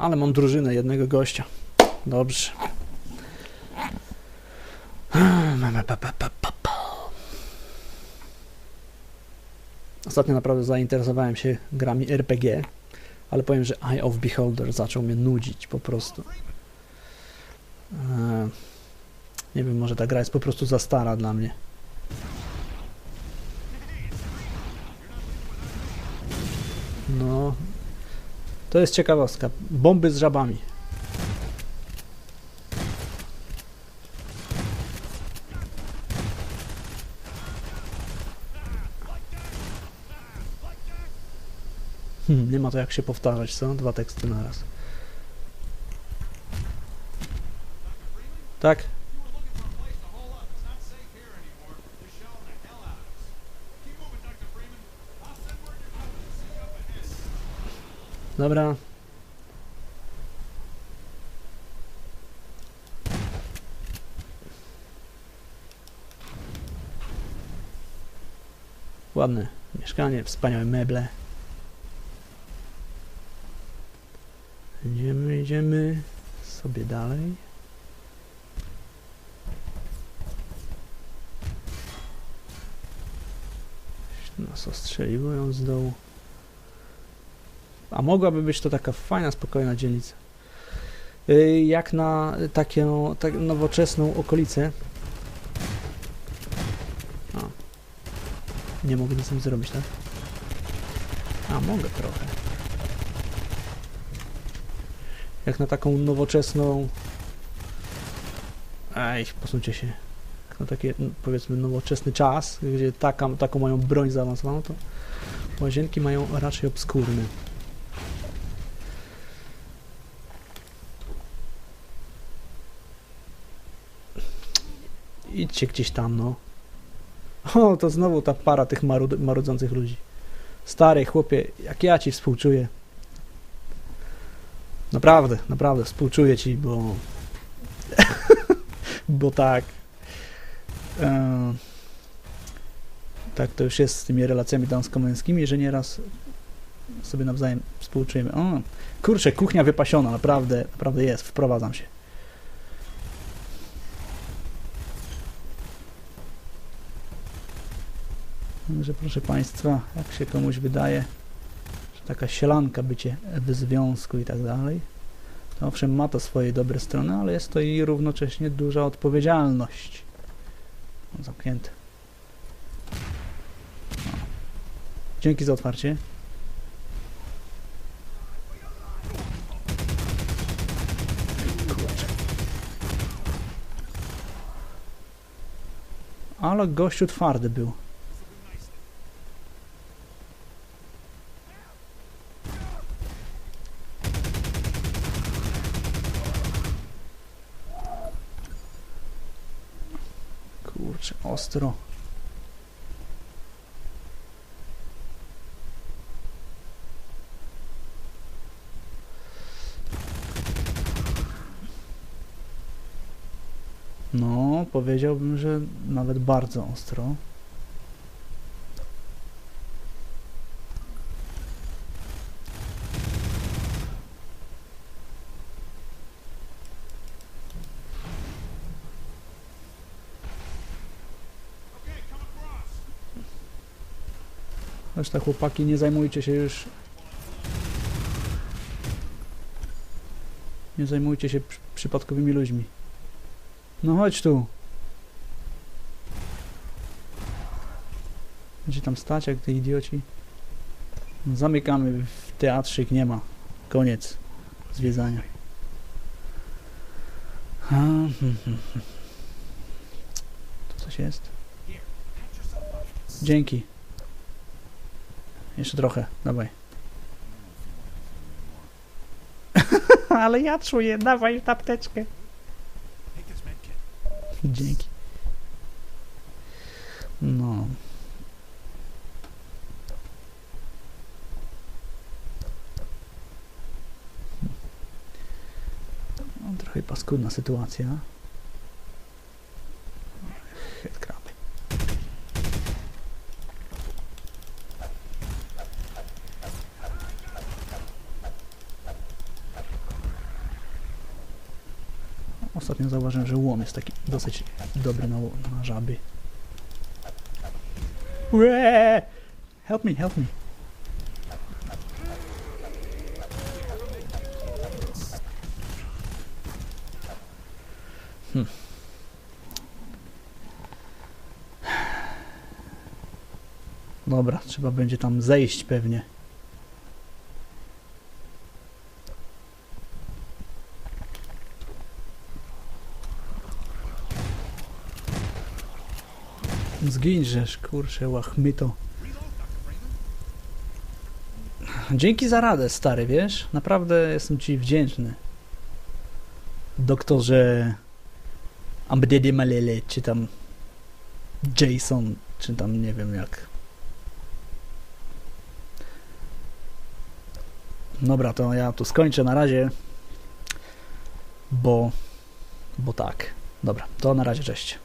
Ale mam drużynę jednego gościa. Dobrze. Ostatnio naprawdę zainteresowałem się grami RPG, ale powiem, że Eye of Beholder zaczął mnie nudzić po prostu. Eee, nie wiem, może ta gra jest po prostu za stara dla mnie. No, to jest ciekawostka. Bomby z żabami. Hmm, nie ma to jak się powtarzać, co? Dwa teksty na raz. Tak? Dobra. Ładne mieszkanie, wspaniałe meble. Idziemy, idziemy sobie dalej. Nas ostrzeliło ją z dołu. A mogłaby być to taka fajna, spokojna dzielnica. Y, Jak na taką tak nowoczesną okolicę. A. Nie mogę nic z tym zrobić, tak? A, mogę trochę. Jak na taką nowoczesną... Ej, posuńcie się. Jak na taki, no, powiedzmy, nowoczesny czas, gdzie taka, taką mają broń zaawansowaną, to łazienki mają raczej obskurne. Idźcie gdzieś tam, no. O, to znowu ta para tych marud- marudzących ludzi. Stary chłopie, jak ja ci współczuję. Naprawdę, naprawdę współczuję ci, bo... bo tak... E, tak to już jest z tymi relacjami damsko-męskimi, że nieraz sobie nawzajem współczujemy. O, kurczę, kuchnia wypasiona, naprawdę, naprawdę jest, wprowadzam się. Że proszę Państwa, jak się komuś wydaje, że taka sielanka bycie w związku i tak dalej, to owszem ma to swoje dobre strony, ale jest to i równocześnie duża odpowiedzialność. Zamknięte. O. Dzięki za otwarcie. Ale gościu twardy był. Ostro. No, powiedziałbym, że nawet bardzo ostro. Reszta chłopaki, nie zajmujcie się już. Nie zajmujcie się przy, przypadkowymi ludźmi. No chodź tu. Będzie tam stać jak te idioci. Zamykamy w teatrzyk, nie ma. Koniec zwiedzania. A, hmm, hmm, hmm. Tu coś jest? Dzięki. Jeszcze trochę, dawaj. Ale ja czuję, dawaj tapteczkę. Dzięki. No. no trochę paskudna sytuacja. Ostatnio zauważyłem, że łom jest taki dosyć dobry na, na żaby. Help me, help me. Hmm. Dobra, trzeba będzie tam zejść pewnie. Zginżesz, kurczę, łachmyto. Dzięki za radę, stary, wiesz? Naprawdę jestem ci wdzięczny. Doktorze Ambdede Malele, czy tam Jason, czy tam nie wiem jak. Dobra, to ja tu skończę na razie, bo, bo tak. Dobra, to na razie, cześć.